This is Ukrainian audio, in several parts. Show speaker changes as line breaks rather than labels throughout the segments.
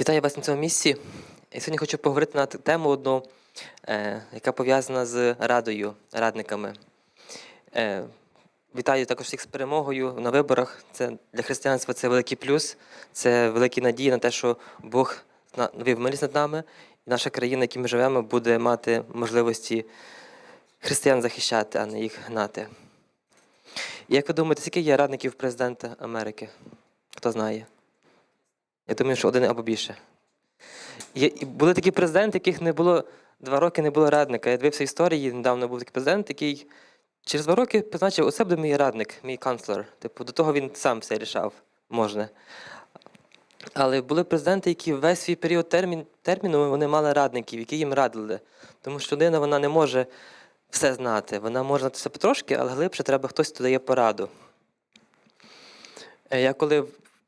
Вітаю вас на цьому місці. І сьогодні хочу поговорити на тему одну, е, яка пов'язана з радою, радниками. Е, вітаю також всіх з перемогою на виборах. Це для християнства це великий плюс, це великі надії на те, що Бог навів милість над нами, і наша країна, в якій ми живемо, буде мати можливості християн захищати, а не їх гнати. Як ви думаєте, скільки є радників президента Америки? Хто знає? Я думаю, що один або більше. Є, були такі президенти, яких не було два роки не було радника. Я дивився історії, недавно був такий президент, який через два роки позначив, оце буде мій радник, мій канцлер. Типу, до того він сам все рішав, можна. Але були президенти, які весь свій період термін, терміну вони мали радників, які їм радили. Тому що людина вона не може все знати. Вона може знати все потрошки, але глибше треба хтось, хто дає пораду. Е, Я коли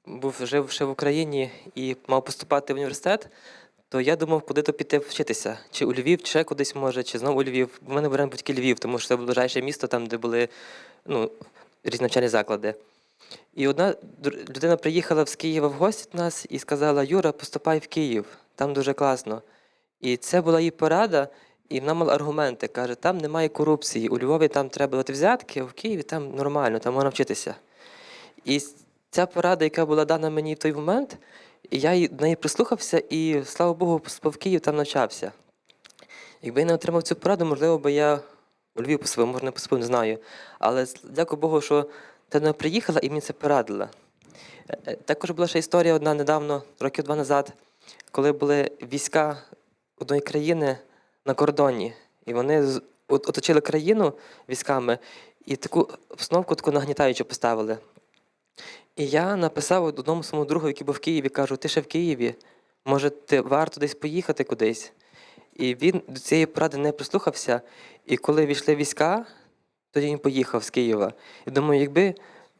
був жив ще в Україні і мав поступати в університет, то я думав, куди то піти вчитися. Чи у Львів, чи ще кудись може, чи знову у Львів. У мене беремо батьки Львів, тому що це ближайше місто, там, де були ну, різні заклади. І одна людина приїхала з Києва в гості до нас і сказала: Юра, поступай в Київ, там дуже класно. І це була її порада, і вона мала аргументи. Каже, там немає корупції. У Львові там треба дати взятки, а в Києві там нормально, там можна вчитися. І ця порада, яка була дана мені в той момент, я до неї прислухався, і слава Богу, в Київ там навчався. Якби я не отримав цю пораду, можливо, би я у Львів поступив, може не поступив, не знаю. Але дякую Богу, що вона приїхала і мені це порадила. Е, е, Також була ще історія одна недавно, років два назад, коли були війська одної країни на кордоні, і вони оточили країну військами і таку обстановку таку нагнітаючу поставили. І я написав одному своєму другу, який був в Києві, кажу: ти ще в Києві, може, ти варто десь поїхати кудись. І він до цієї поради не прислухався. І коли війшли війська, тоді він поїхав з Києва. І думаю, якби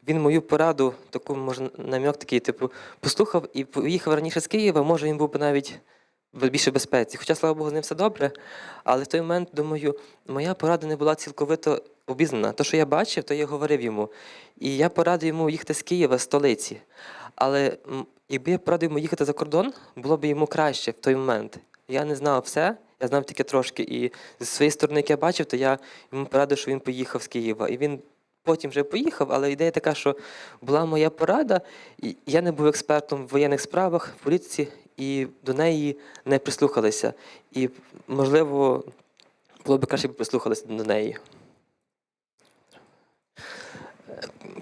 він мою пораду, таку може намік такий, типу, послухав і поїхав раніше з Києва, може він був би навіть в безпеці. Хоча, слава Богу, з ним все добре. Але в той момент, думаю, моя порада не була цілковито обізнана. То, що я бачив, то я говорив йому. І я порадив йому їхати з Києва, столиці. Але якби я порадив йому їхати за кордон, було б йому краще в той момент. Я не знав все, я знав тільки трошки. І з своєї сторони, як я бачив, то я йому порадив, що він поїхав з Києва. І він потім вже поїхав, але ідея така, що була моя порада, і я не був експертом в воєнних справах, в політиці, і до неї не прислухалися. І, можливо, було б краще, прислухалися до неї.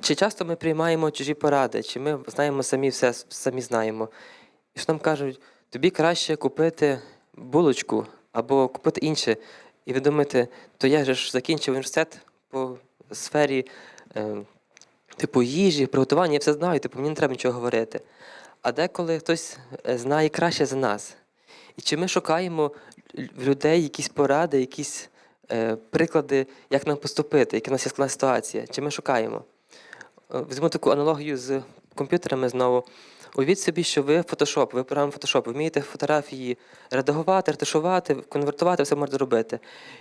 Чи часто ми приймаємо чужі поради, чи ми знаємо самі все, самі знаємо. І що нам кажуть, тобі краще купити булочку або купити інше. І ви думаєте, то я ж закінчив університет по сфері е, типу їжі, приготування, я все знаю, типу, мені не треба нічого говорити. А деколи хтось е, знає краще за нас. І чи ми шукаємо в людей якісь поради, якісь е, приклади, як нам поступити, яка в нас є складна ситуація? Чи ми шукаємо? Е, Візьму таку аналогію з комп'ютерами знову. Уявіть собі, що ви Photoshop, ви Photoshop, ви вмієте фотографії редагувати, ретушувати, конвертувати, все можете зробити.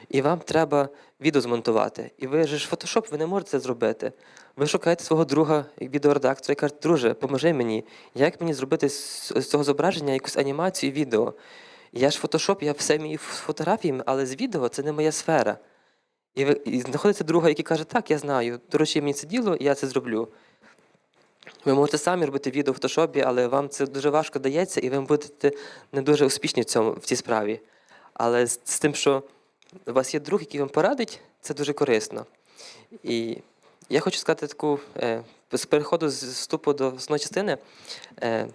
І вам треба відео змонтувати. І ви ж Photoshop, ви не можете це зробити. Ви шукаєте свого друга, відеоредактора, і кажете, друже, поможи мені, як мені зробити з цього зображення якусь анімацію, відео. Я ж Photoshop, я все вмію фотографіями, але з відео це не моя сфера. І, і знаходиться друга, який каже, так, я знаю, доручи мені це діло, я це зроблю. Ви можете самі робити відео в фотошопі, але вам це дуже важко дається, і ви будете не дуже успішні в цьому в цій справі. Але з, з тим, що у вас є друг, який вам порадить, це дуже корисно. І я хочу сказати таку е, з переходу з вступу до основної частини. Е,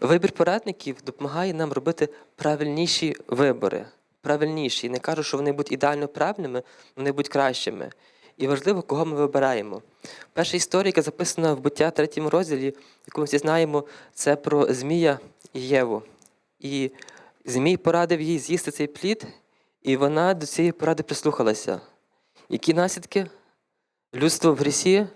вибір порадників допомагає нам робити правильніші вибори. Правильніші. Не кажу, що вони будуть ідеально правильними, вони будуть кращими. І важливо, кого ми вибираємо. Перша історія, яка записана в буття третьому розділі, яку ми всі знаємо, це про Змія і Єву. І Змій порадив їй з'їсти цей плід, і вона до цієї поради прислухалася. Які наслідки? Людство в грісі,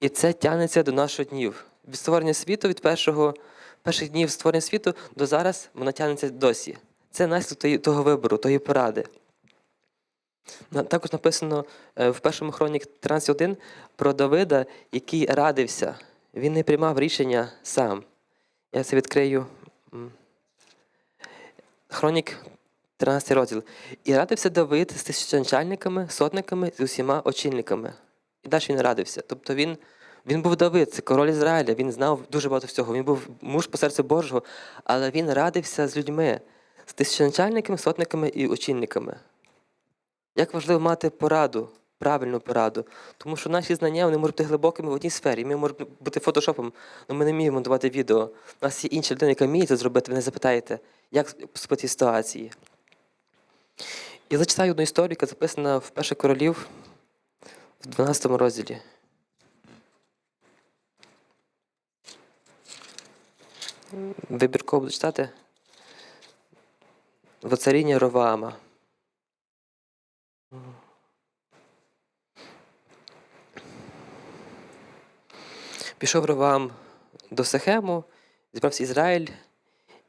і це тягнеться до наших днів. Від створення світу, від першого, перших днів створення світу до зараз вона тягнеться досі. Це наслідок того вибору, тої поради. Також написано е, в першому хронік 13.1 про Давида, який радився. Він не приймав рішення сам. Я це відкрию. Хронік, 13 розділ. І радився Давид з тисячоначальниками, сотниками з усіма очільниками. І далі він радився. Тобто він, він був Давид, це король Ізраїля, він знав дуже багато всього. Він був муж по серцю Божого, але він радився з людьми, з тисячоначальниками, сотниками і очільниками. Як важливо мати пораду, правильну пораду, тому що наші знання вони можуть бути глибокими в одній сфері. Ми можемо бути фотошопом, але ми не вміємо монтувати відео. У нас є інша людина, яка вміє це зробити, ви не запитаєте, як в ситуації. І зачитаю одну історію, яка записана в Перших королів в 12 розділі. Вибірково буду читати. Воцаріння Роваама. Пішов Роваам до Сехему, зібрався Ізраїль,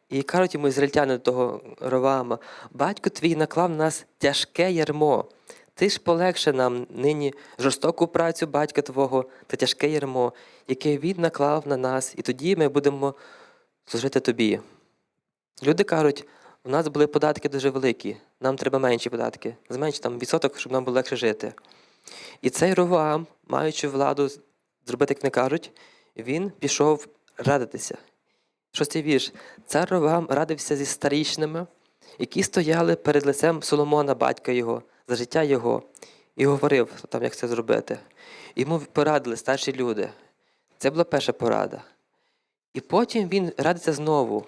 і кажуть йому ізраїльтяни того Роваама, батько твій наклав на нас тяжке ярмо. Ти ж полегше нам нині жорстоку працю батька твого та тяжке ярмо, яке він наклав на нас, і тоді ми будемо служити тобі. Люди кажуть, у нас були податки дуже великі, нам треба менші податки, зменш там відсоток, щоб нам було легше жити. І цей Роваам, маючи владу зробити, як не кажуть, він пішов радитися. Шостий вірш. Цар Роваам радився зі старішинами, які стояли перед лицем Соломона, батька його, за життя його, і говорив, там, як це зробити. Йому порадили старші люди. Це була перша порада. І потім він радиться знову.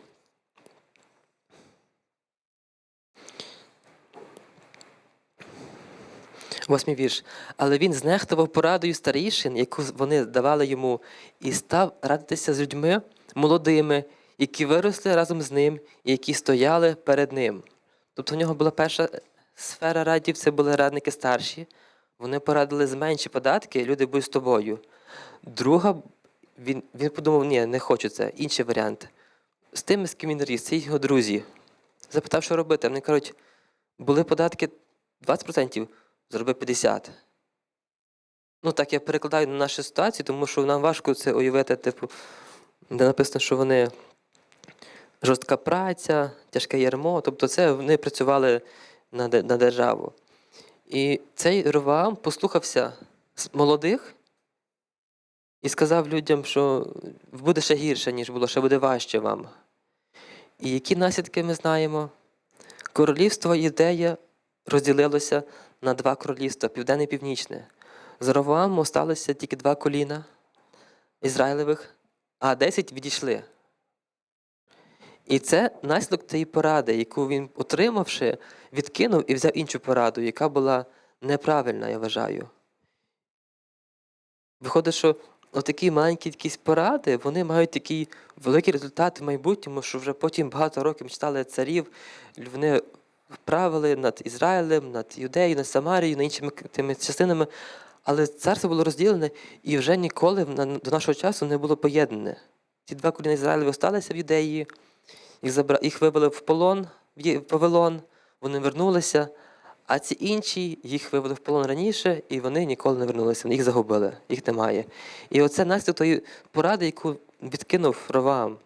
Восьмий вірш. Але він знехтував порадою старішин, яку вони давали йому, і став радитися з людьми молодими, які виросли разом з ним і які стояли перед ним. Тобто в нього була перша сфера радів, це були радники старші. Вони порадили зменші податки, люди будуть з тобою. Друга, він, він подумав, ні, не хочу це, інший варіант. З тими, з ким він ріс, це його друзі. Запитав, що робити. Вони кажуть, були податки 20%, зроби 50%. Ну, так я перекладаю на нашу ситуацію, тому що нам важко це уявити, типу, де написано, що вони жорстка праця, тяжке ярмо. Тобто це вони працювали на, на державу. І цей Роваам послухався з молодих і сказав людям, що буде ще гірше, ніж було, ще буде важче вам. І які наслідки ми знаємо? Королівство Ідея розділилося на два королівства південне і північне. З Ровоамом осталося тільки два коліна Ізраїлевих, а десять відійшли. І це наслідок тієї поради, яку він, отримавши, відкинув і взяв іншу пораду, яка була неправильна, я вважаю. Виходить, що отакі маленькі якісь поради, вони мають такий великий результат в майбутньому, що вже потім багато років читали царів, вони правили над Ізраїлем, над Юдеєю, над Самарією, над іншими тими частинами. Але царство було розділене і вже ніколи до нашого часу не було поєднане. Ці два коліна Ізраїлеві залишилися в Юдеї, їх, забра... їх вивели в полон, в Вавилон, вони вернулися, а ці інші їх вивели в полон раніше, і вони ніколи не вернулися, їх загубили, їх немає. І оце наслідок тої поради, яку відкинув Роваам.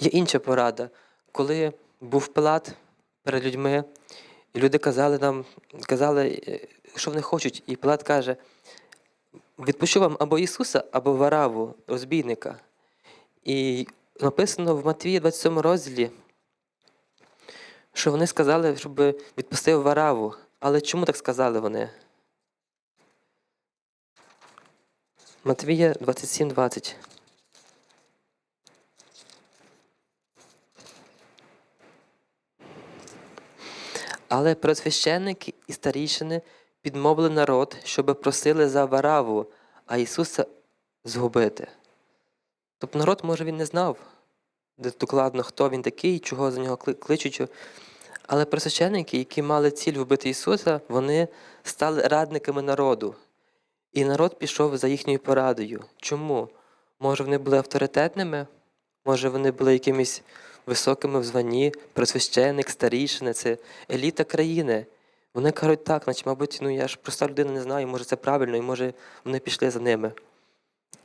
Є інша порада, коли був Пилат перед людьми, і люди казали нам, казали, е, що вони хочуть, і Пилат каже: відпущу вам або Ісуса, або Вараву, розбійника. І написано в Матвії 27 розділі, що вони сказали, щоб відпустив Вараву. Але чому так сказали вони? Матвія 27, 20. Але просвященники і старішини підмовили народ, щоб просили за Вараву, а Ісуса згубити. Тобто народ, може, він не знав докладно, хто він такий, чого за нього кличуть. Але просвященники, які мали ціль вбити Ісуса, вони стали радниками народу. І народ пішов за їхньою порадою. Чому? Може, вони були авторитетними, може, вони були якимись високими в званні, просвященник, старішини, це еліта країни. Вони кажуть так, наче, мабуть, ну я ж проста людина не знаю, може це правильно, і може вони пішли за ними.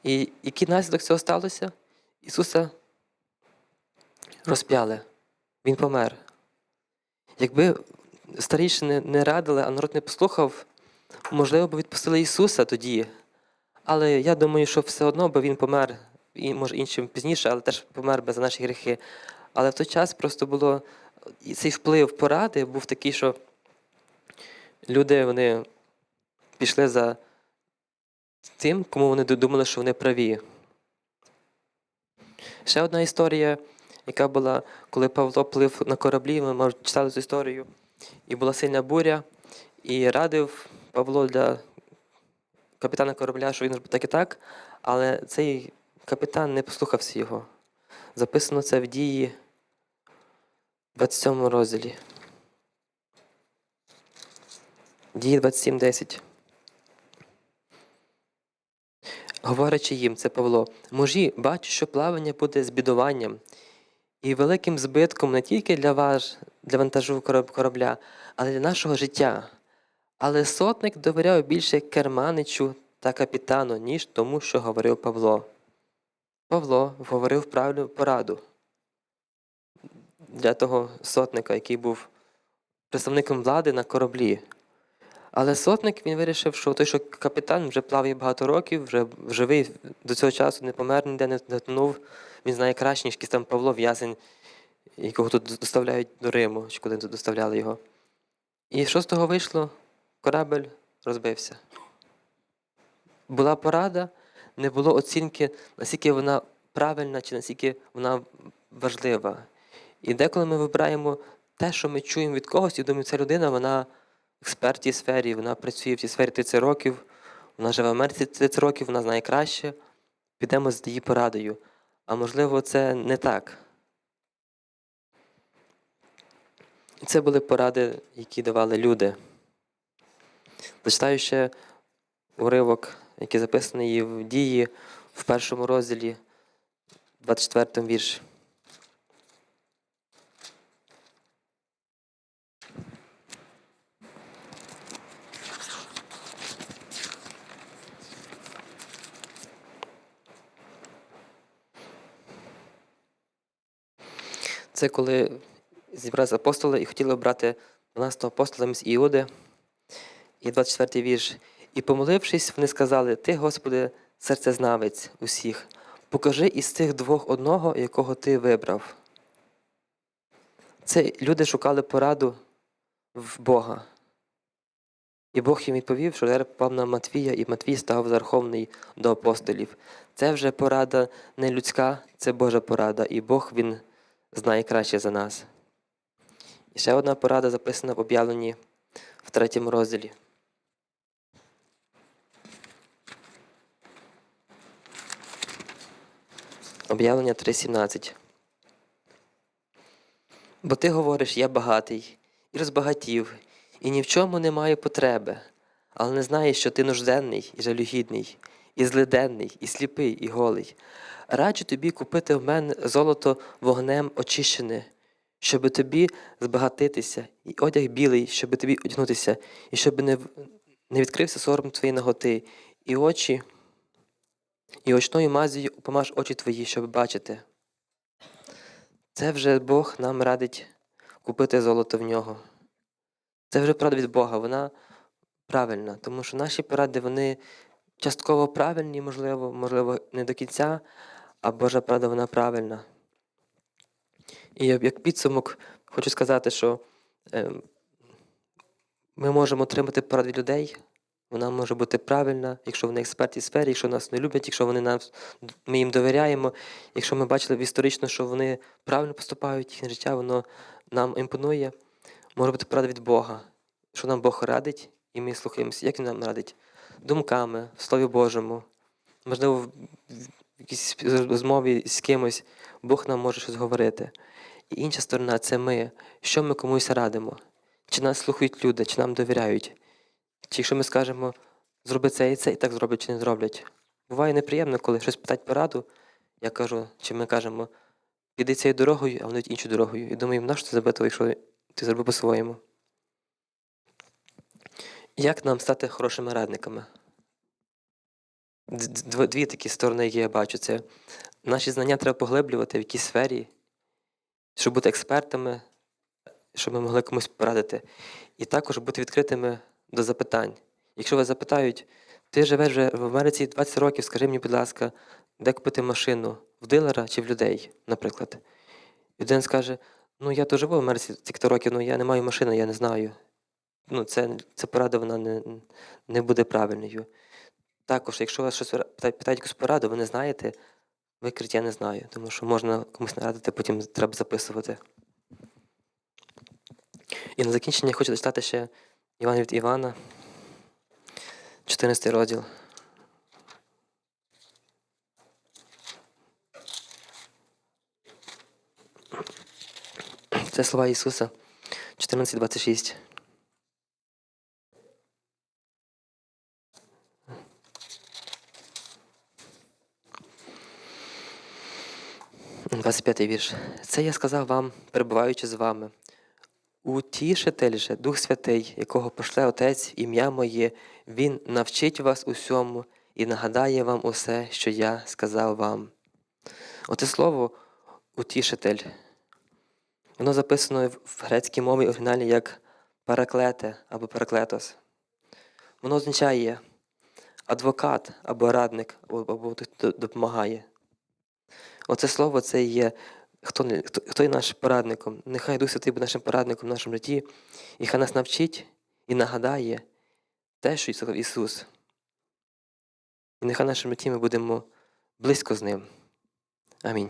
І який наслідок цього сталося? Ісуса розп'яли. Він помер. Якби старішини не радили, а народ не послухав, можливо, б відпустили Ісуса тоді. Але я думаю, що все одно би він помер, і, може іншим пізніше, але теж помер би за наші гріхи. Але в той час просто було цей вплив поради був такий, що люди вони пішли за тим, кому вони думали, що вони праві. Ще одна історія, яка була, коли Павло плив на кораблі, ми може, читали цю історію, і була сильна буря, і радив Павло для капітана корабля, що він робить так і так, але цей капітан не послухався його. Записано це в дії 27 розділі. Дії 27.10. Говорячи їм, це Павло, мужі, бачу, що плавання буде збідуванням і великим збитком не тільки для вас, для вантажу корабля, але й для нашого життя. Але сотник довіряв більше керманичу та капітану, ніж тому, що говорив Павло. Павло говорив правильну пораду для того сотника, який був представником влади на кораблі. Але сотник він вирішив, що той, що капітан вже плаває багато років, вже живий до цього часу, не помер, ніде не не тонув. Він знає краще, ніж якийсь там Павло в'язень, якого тут доставляють до Риму, чи куди тут доставляли його. І що з того вийшло? Корабель розбився. Була порада, не було оцінки, наскільки вона правильна чи наскільки вона важлива. І деколи ми вибираємо те, що ми чуємо від когось, і думаємо, ця людина, вона експерт в цій сфері, вона працює в цій сфері 30 років, вона живе в Америці 30 років, вона знає краще. Підемо з її порадою. А можливо, це не так. Це були поради, які давали люди. Зачитаю ще уривок, який записаний в дії в першому розділі, 24 вірші. Це коли зібралися апостоли і хотіли обрати 12 апостола з Іуди. І 24 вірш. І помолившись, вони сказали: Ти, Господи, серцезнавець усіх, покажи із цих двох одного, якого ти вибрав. Це люди шукали пораду в Бога. І Бог їм відповів, що попав на Матвія, і Матвій став верховний до апостолів. Це вже порада не людська, це Божа порада, і Бог він знає краще за нас. І ще одна порада записана в об'явленні в третьому розділі. Об'явлення 3.17. Бо ти говориш, я багатий, і розбагатів, і ні в чому не маю потреби, але не знаєш, що ти нужденний і жалюгідний, і злиденний, і сліпий, і голий. Раджу тобі купити в мене золото вогнем очищене, щоб тобі збагатитися, і одяг білий, щоб тобі одягнутися, і щоб не, не відкрився сором твої наготи, і очі, і очною мазію помаж очі твої, щоб бачити. Це вже Бог нам радить купити золото в нього. Це вже порада від Бога, вона правильна, тому що наші поради вони частково правильні, можливо, можливо, не до кінця, а Божа правда вона правильна. І як підсумок хочу сказати, що е, ми можемо отримати пораду від людей. Вона може бути правильна, якщо вони експерти в сфері, якщо нас не люблять, якщо вони нас, ми їм довіряємо, якщо ми бачили історично, що вони правильно поступають, їхнє життя воно нам імпонує, може бути порада від Бога, що нам Бог радить, і ми слухаємося, як він нам радить, думками, в Слові Божому, можливо, в якійсь розмові з кимось Бог нам може щось говорити. І інша сторона це ми, що ми комусь радимо. Чи нас слухають люди, чи нам довіряють. Чи якщо ми скажемо, зроби це і це, і так зроблять чи не зроблять. Буває неприємно, коли щось питають пораду, я кажу, чи ми кажемо, піди цією дорогою, а вони йдуть іншою дорогою. І думаємо, нащо ти забити, якщо ти зробив по-своєму. Як нам стати хорошими радниками? Дві такі сторони є, я бачу. Це наші знання треба поглиблювати в якійсь сфері. щоб бути експертами, щоб ми могли комусь порадити. І також бути відкритими до запитань. Якщо вас запитають, ти живеш вже в Америці 20 років, скажи мені, будь ласка, де купити машину? В дилера чи в людей, наприклад. Людина скаже: ну я то живу в Америці стільки років, ну я не маю машини, я не знаю. Ну, це, це порада вона не, не буде правильною. Також, якщо вас щось питають, питають якусь пораду, ви не знаєте, ви кажіть, я не знаю, тому що можна комусь нарадити, потім треба записувати. І на закінчення хочу зачитати ще Іван від Івана, 14 розділ. Це слова Ісуса 14.26. Двадцять п'ятий вірш. Це я сказав вам, перебуваючи з вами. Утішитель же, Дух Святий, якого пошле Отець ім'я моє, Він навчить вас усьому і нагадає вам усе, що я сказав вам. Оце слово утішитель. Воно записано в грецькій мові оригіналі як параклете або параклетос. Воно означає адвокат або радник, або, або хто допомагає. Оце слово це є хто, хто, хто є нашим порадником. Нехай Дух Святий буде нашим порадником в нашому житті, і хай нас навчить і нагадає те, що сказав Ісус. І нехай в нашому житті ми будемо близько з Ним. Амінь.